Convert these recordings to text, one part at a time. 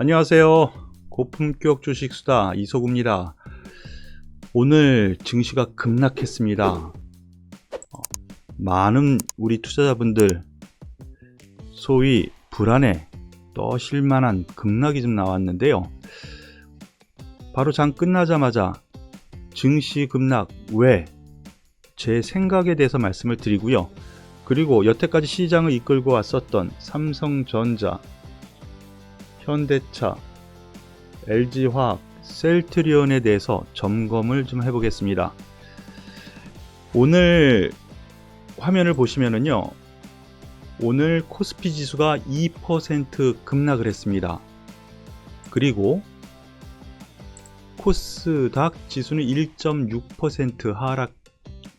안녕하세요. 고품격 주식 수다 이소구입니다. 오늘 증시가 급락했습니다. 어, 많은 우리 투자자분들 소위 불안에 떠실 만한 급락이 좀 나왔는데요. 바로 장 끝나자마자 증시 급락 왜? 제 생각에 대해서 말씀을 드리고요. 그리고 여태까지 시장을 이끌고 왔었던 삼성전자, 현대차, LG화학, 셀트리온에 대해서 점검을 좀 해보겠습니다. 오늘 화면을 보시면은요. 오늘 코스피 지수가 2% 급락을 했습니다. 그리고 코스닥 지수는 1.6% 하락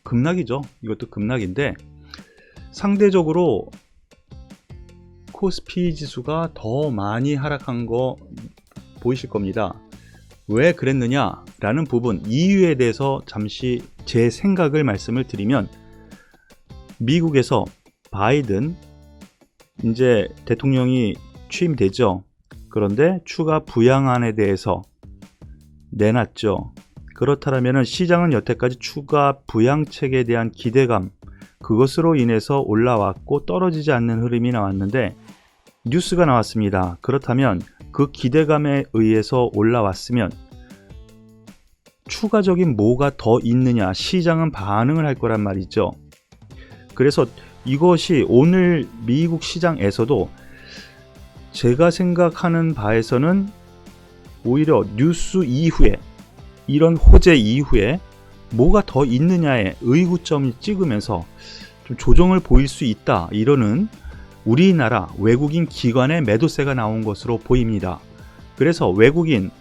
급락이죠. 이것도 급락인데 상대적으로 코스피 지수가 더 많이 하락한 거 보이실 겁니다. 왜 그랬느냐라는 부분 이유에 대해서 잠시 제 생각을 말씀을 드리면 미국에서 바이든 이제 대통령이 취임되죠. 그런데 추가 부양안에 대해서 내놨죠. 그렇다면 시장은 여태까지 추가 부양책에 대한 기대감 그것으로 인해서 올라왔고 떨어지지 않는 흐름이 나왔는데 뉴스가 나왔습니다. 그렇다면 그 기대감에 의해서 올라왔으면 추가적인 뭐가 더 있느냐 시장은 반응을 할 거란 말이죠. 그래서 이것이 오늘 미국 시장에서도 제가 생각하는 바에서는 오히려 뉴스 이후에 이런 호재 이후에 뭐가 더 있느냐에 의구점을 찍으면서 좀 조정을 보일 수 있다 이러는 우리나라 외국인 기관의 매도세가 나온 것으로 보입니다. 그래서 외국인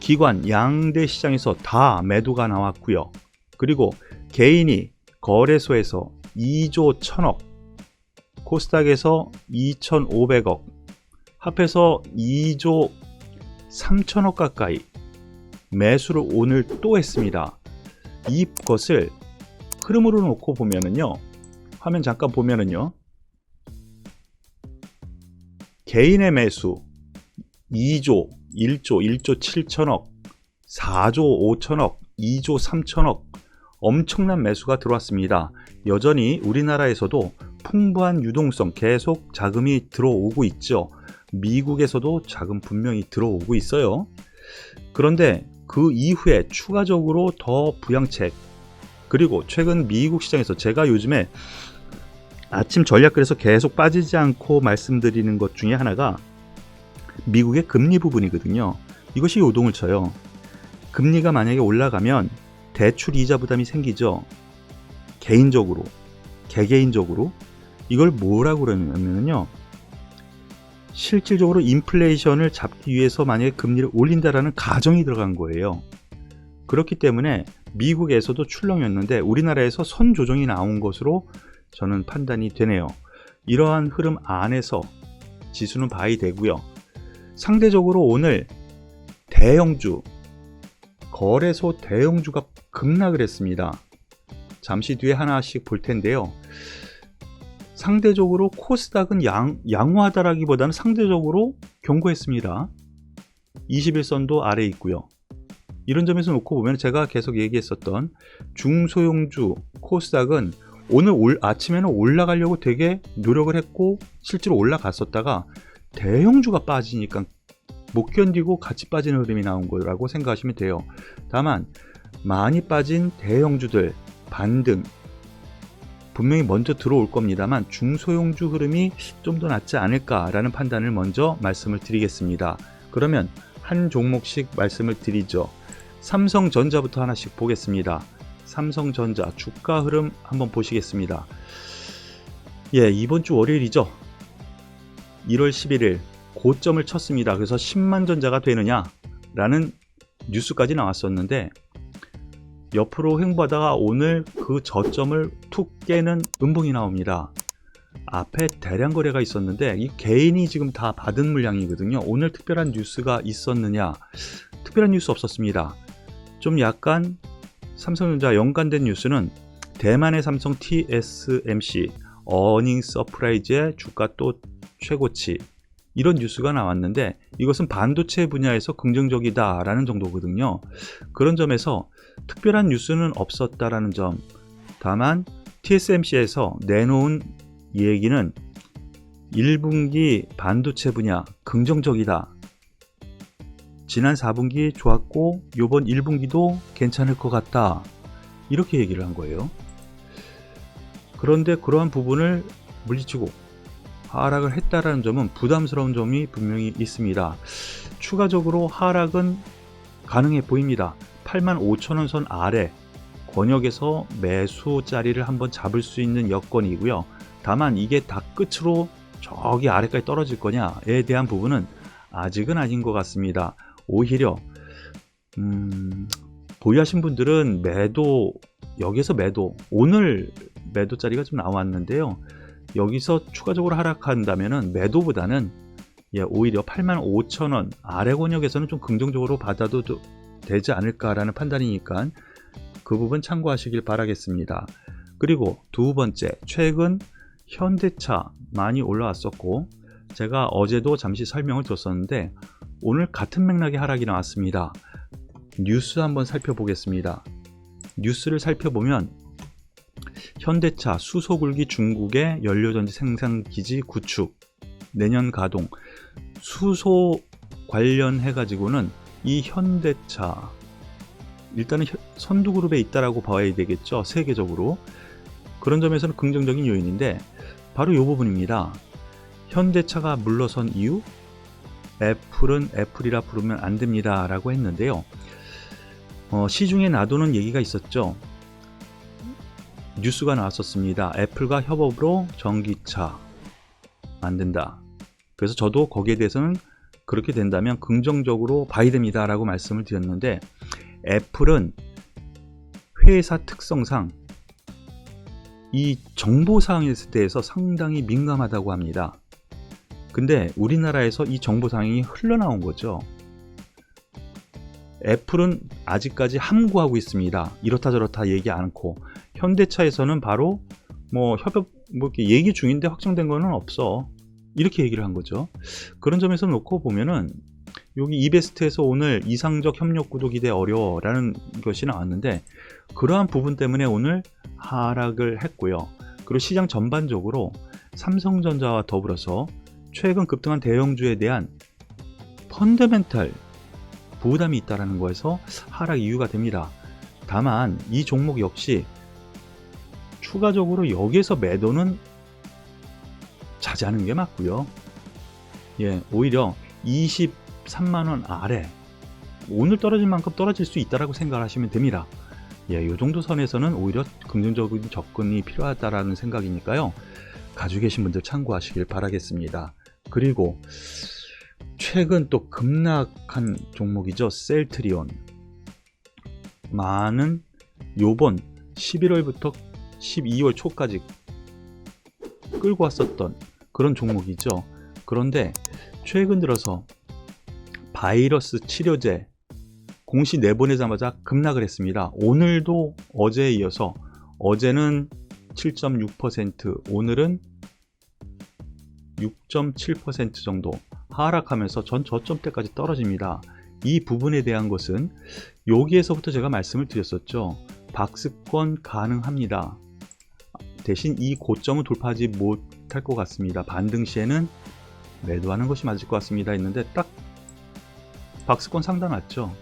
기관 양대 시장에서 다 매도가 나왔고요. 그리고 개인이 거래소에서 2조 1000억, 코스닥에서 2500억, 합해서 2조 3천억 가까이 매수를 오늘 또 했습니다. 이것을 흐름으로 놓고 보면은요. 화면 잠깐 보면은요. 개인의 매수 2조, 1조, 1조 7천억, 4조 5천억, 2조 3천억 엄청난 매수가 들어왔습니다. 여전히 우리나라에서도 풍부한 유동성 계속 자금이 들어오고 있죠. 미국에서도 자금 분명히 들어오고 있어요. 그런데 그 이후에 추가적으로 더 부양책 그리고 최근 미국 시장에서 제가 요즘에 아침 전략글에서 계속 빠지지 않고 말씀드리는 것 중에 하나가 미국의 금리 부분이거든요. 이것이 요동을 쳐요. 금리가 만약에 올라가면 대출 이자 부담이 생기죠. 개인적으로, 개개인적으로 이걸 뭐라고 그러냐면요. 실질적으로 인플레이션을 잡기 위해서 만약에 금리를 올린다라는 가정이 들어간 거예요. 그렇기 때문에 미국에서도 출렁였는데 우리나라에서 선 조정이 나온 것으로 저는 판단이 되네요. 이러한 흐름 안에서 지수는 바이 되고요. 상대적으로 오늘 대형주 거래소 대형주가 급락을 했습니다. 잠시 뒤에 하나씩 볼 텐데요. 상대적으로 코스닥은 양, 양호하다라기보다는 상대적으로 견고했습니다. 21선도 아래 있고요. 이런 점에서 놓고 보면 제가 계속 얘기했었던 중소형주 코스닥은 오늘 올, 아침에는 올라가려고 되게 노력을 했고 실제로 올라갔었다가 대형주가 빠지니까 못 견디고 같이 빠지는 흐름이 나온 거라고 생각하시면 돼요. 다만 많이 빠진 대형주들 반등 분명히 먼저 들어올 겁니다만 중소형주 흐름이 좀 더 낫지 않을까라는 판단을 먼저 말씀을 드리겠습니다. 그러면 한 종목씩 말씀을 드리죠. 삼성전자부터 하나씩 보겠습니다. 삼성전자 주가 흐름 한번 보시겠습니다. 예, 이번 주 월요일이죠. 1월 11일 고점을 쳤습니다. 그래서 10만 전자가 되느냐라는 뉴스까지 나왔었는데 옆으로 횡보하다가 오늘 그 저점을 툭 깨는 음봉이 나옵니다. 앞에 대량 거래가 있었는데 이 개인이 지금 다 받은 물량이거든요. 오늘 특별한 뉴스가 있었느냐? 특별한 뉴스 없었습니다. 좀 약간 삼성전자 연관된 뉴스는 대만의 삼성 TSMC 어닝 서프라이즈의 주가 또 최고치 이런 뉴스가 나왔는데 이것은 반도체 분야에서 긍정적이다라는 정도거든요. 그런 점에서 특별한 뉴스는 없었다라는 점. 다만 TSMC에서 내놓은 얘기는 1분기 반도체 분야 긍정적이다. 지난 4분기 좋았고 이번 1분기도 괜찮을 것 같다. 이렇게 얘기를 한 거예요. 그런데 그러한 부분을 물리치고 하락을 했다라는 점은 부담스러운 점이 분명히 있습니다. 추가적으로 하락은 가능해 보입니다. 85,000원 선 아래 권역에서 매수 자리를 한번 잡을 수 있는 여건이고요. 다만 이게 다 끝으로 저기 아래까지 떨어질 거냐에 대한 부분은 아직은 아닌 것 같습니다. 오히려 음, 보유하신 분들은 매도 여기서 매도 오늘 매도 자리가 좀 나왔는데요. 여기서 추가적으로 하락한다면은 매도보다는 예, 오히려 85,000원 아래 권역에서는 좀 긍정적으로 받아도 도- 되지 않을까라는 판단이니까 그 부분 참고하시길 바라겠습니다. 그리고 두 번째, 최근 현대차 많이 올라왔었고 제가 어제도 잠시 설명을 줬었는데 오늘 같은 맥락의 하락이 나왔습니다. 뉴스 한번 살펴보겠습니다. 뉴스를 살펴보면 현대차 수소굴기 중국의 연료전지 생산 기지 구축 내년 가동 수소 관련해 가지고는 이 현대차 일단은 현- 선두그룹에 있다라고 봐야 되겠죠 세계적으로 그런 점에서는 긍정적인 요인인데 바로 이 부분입니다 현대차가 물러선 이유 애플은 애플이라 부르면 안 됩니다 라고 했는데요 어, 시중에 놔두는 얘기가 있었죠 뉴스가 나왔었습니다. 애플과 협업으로 전기차 만든다. 그래서 저도 거기에 대해서는 그렇게 된다면 긍정적으로 봐야 됩니다 라고 말씀을 드렸는데 애플은 회사 특성상 이 정보 사항에 대해서 상당히 민감하다고 합니다. 근데 우리나라에서 이 정보 사항이 흘러나온 거죠. 애플은 아직까지 함구하고 있습니다. 이렇다 저렇다 얘기 않고 현대차에서는 바로 뭐 협업 뭐 이렇게 얘기 중인데 확정된 거는 없어 이렇게 얘기를 한 거죠. 그런 점에서 놓고 보면은 여기 이베스트에서 오늘 이상적 협력 구도 기대 어려워라는 것이 나왔는데 그러한 부분 때문에 오늘 하락을 했고요. 그리고 시장 전반적으로 삼성전자와 더불어서 최근 급등한 대형주에 대한 펀더멘탈 부담이 있다라는 거에서 하락 이유가 됩니다. 다만 이 종목 역시 추가적으로 여기에서 매도는 자제하는 게 맞고요. 예, 오히려 23만 원 아래 오늘 떨어진 만큼 떨어질 수 있다라고 생각하시면 됩니다. 예, 이 정도 선에서는 오히려 긍정적인 접근이 필요하다라는 생각이니까요. 가지고 계신 분들 참고하시길 바라겠습니다. 그리고 최근 또 급락한 종목이죠. 셀트리온. 많은 요번 11월부터 12월 초까지 끌고 왔었던 그런 종목이죠. 그런데 최근 들어서 바이러스 치료제 공시 내보내자마자 급락을 했습니다. 오늘도 어제에 이어서 어제는 7.6%, 오늘은 6.7% 정도 하락하면서 전 저점대까지 떨어집니다. 이 부분에 대한 것은 여기에서부터 제가 말씀을 드렸었죠. 박스권 가능합니다. 대신 이 고점은 돌파하지 못할 것 같습니다. 반등 시에는 매도하는 것이 맞을 것 같습니다. 했는데 딱 박스권 상단 왔죠.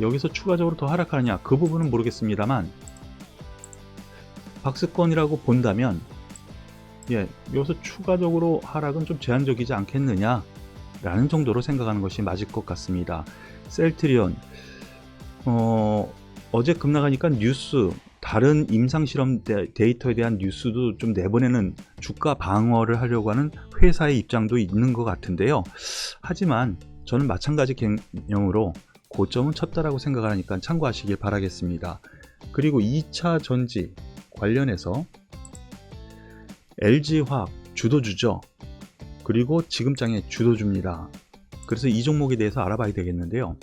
여기서 추가적으로 더 하락하느냐 그 부분은 모르겠습니다만 박스권이라고 본다면 예, 여기서 추가적으로 하락은 좀 제한적이지 않겠느냐 라는 정도로 생각하는 것이 맞을 것 같습니다. 셀트리온 어, 어제 급락하니까 뉴스 다른 임상실험 데- 데이터에 대한 뉴스도 좀 내보내는 주가 방어를 하려고 하는 회사의 입장도 있는 것 같은데요. 하지만 저는 마찬가지 개념으로 고점은 쳤다라고 생각하니까 참고하시길 바라겠습니다. 그리고 2차 전지 관련해서 LG화학 주도주죠. 그리고 지금장의 주도주입니다. 그래서 이 종목에 대해서 알아봐야 되겠는데요.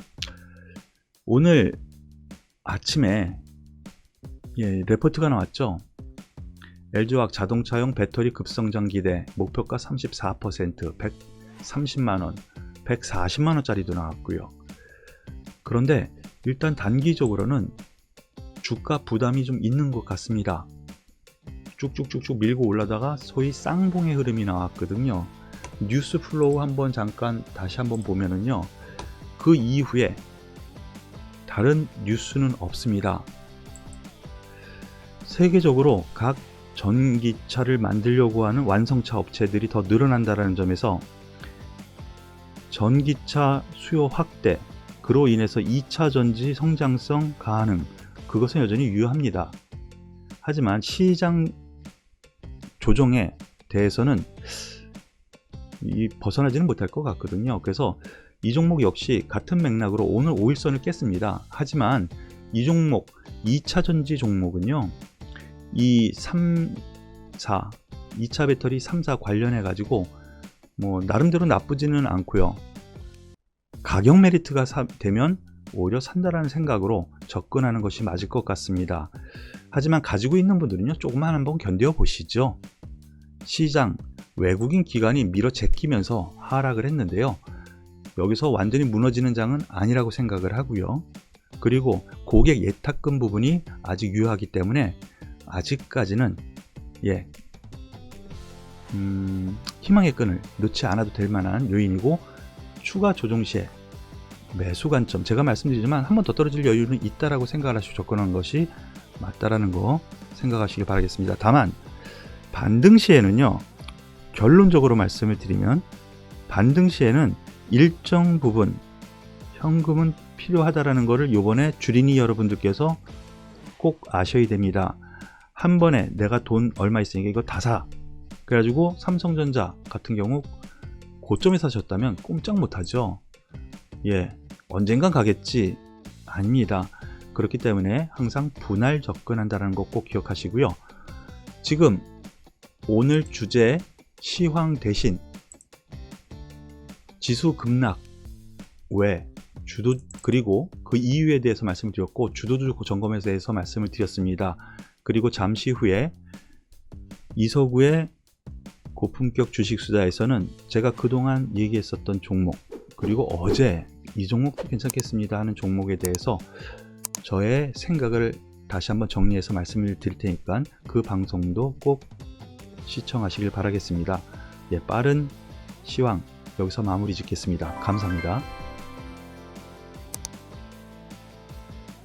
오늘 아침에 예, 레포트가 나왔죠. LG화학 자동차용 배터리 급성장 기대 목표가 34% 130만 원 140만 원짜리도 나왔고요. 그런데 일단 단기적으로는 주가 부담이 좀 있는 것 같습니다. 쭉쭉쭉쭉 밀고 올라다가 소위 쌍봉의 흐름이 나왔거든요. 뉴스 플로우 한번 잠깐 다시 한번 보면은요. 그 이후에 다른 뉴스는 없습니다. 세계적으로 각 전기차를 만들려고 하는 완성차 업체들이 더 늘어난다는 점에서 전기차 수요 확대, 그로 인해서 2차 전지 성장성 가능, 그것은 여전히 유효합니다. 하지만 시장 조정에 대해서는 이 벗어나지는 못할 것 같거든요. 그래서 이 종목 역시 같은 맥락으로 오늘 5일선을 깼습니다. 하지만 이 종목 2차 전지 종목은요. 이 3, 4, 2차 배터리 3, 4 관련해 가지고 뭐 나름대로 나쁘지는 않고요. 가격 메리트가 사- 되면 오히려 산다라는 생각으로 접근하는 것이 맞을 것 같습니다. 하지만 가지고 있는 분들은요, 조금만 한번 견뎌 보시죠. 시장, 외국인 기관이 밀어 제끼면서 하락을 했는데요. 여기서 완전히 무너지는 장은 아니라고 생각을 하고요. 그리고 고객 예탁금 부분이 아직 유효하기 때문에 아직까지는 예, 음, 희망의 끈을 놓지 않아도 될 만한 요인이고 추가 조정 시에 매수 관점 제가 말씀드리지만 한 번 더 떨어질 여유는 있다라고 생각을 하시고 접근하는 것이 맞다라는 거 생각하시기 바라겠습니다. 다만 반등 시에는요 결론적으로 말씀을 드리면 반등 시에는 일정 부분 현금은 필요하다라는 것을 요번에 주린이 여러분들께서 꼭 아셔야 됩니다. 한 번에 내가 돈 얼마 있으니까 이거 다 사. 그래가지고 삼성전자 같은 경우 고점에 사셨다면 꼼짝 못하죠. 예, 언젠간 가겠지. 아닙니다. 그렇기 때문에 항상 분할 접근한다는 거꼭 기억하시고요. 지금 오늘 주제 시황 대신 지수 급락 외 주도 그리고 그 이유에 대해서 말씀을 드렸고 주도주 점검에 대해서 말씀을 드렸습니다. 그리고 잠시 후에 이서구의 고품격 주식 수다에서는 제가 그동안 얘기했었던 종목 그리고 어제 이 종목도 괜찮겠습니다 하는 종목에 대해서 저의 생각을 다시 한번 정리해서 말씀을 드릴 테니까 그 방송도 꼭 시청하시길 바라겠습니다. 예, 빠른 시황 여기서 마무리 짓겠습니다. 감사합니다.